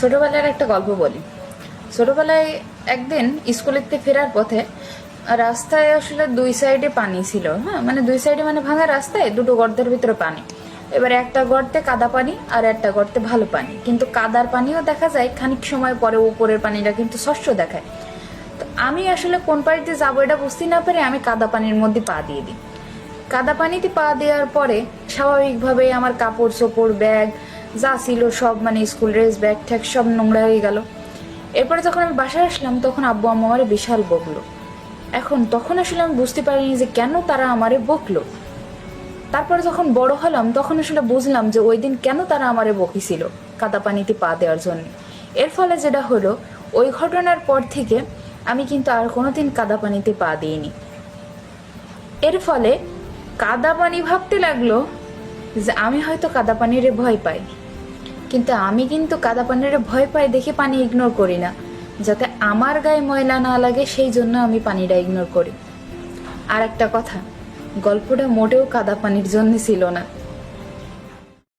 ছোটবেলার একটা গল্প বলি। ছোটবেলায় একদিন স্কুলেতে ফেরার পথে রাস্তায় আসলে দুই সাইডে পানি ছিল হ্যাঁ? মানে দুই সাইডে মানে ভাঙা রাস্তায়, দুটো গর্তের ভিতরে পানি। এবার একটা গর্তে কাদা পানি আর একটা গর্তে ভালো পানি। কিন্তু কাদার পানিও দেখা যায়, খানিক সময় পরে উপরের পানিটা কিন্তু স্বচ্ছ দেখায়। তো আমি আসলে কোন পানিতে যাব এটা বুঝতে না পেরে আমি কাদা পানির মধ্যে পা দিয়ে দিই। কাদা পানিতে পা দেওয়ার পরে স্বাভাবিকভাবে আমার কাপড় চোপড় ব্যাগ যা ছিল সব মানে স্কুল ড্রেস ব্যাগ ট্যাগ সব নোংরা হয়ে গেল। এরপরে যখন আমি বাসায় আসলাম, তখন আব্বু আম্মু আমারে বিশাল বকলো। এখন তখন আসলে আমি বুঝতে পারিনি যে কেন তারা আমারে বকলো। তারপরে যখন বড় হলাম, তখন আসলে বুঝলাম যে ওই দিন কেন তারা আমারে বকিছিল কাদা পানিতে পা দেওয়ার জন্য। এর ফলে যেটা হলো, ওই ঘটনার পর থেকে আমি কিন্তু আর কোনোদিন কাদা পানিতে পা দিইনি। এর ফলে কাদা পানি ভাবতে লাগল যে আমি হয়তো কাদা পানিরে ভয় পাই। কিন্তু আমি কিন্তু কাদা পানিরে ভয় পাই দেখে পানি ইগনোর করি না। যাতে আমার গায়ে ময়লা না লাগে, সেই জন্য আমি পানিটা ইগনোর করি। আর একটা কথা, গল্পটা মোটেও কাদা পানির জন্য ছিল না।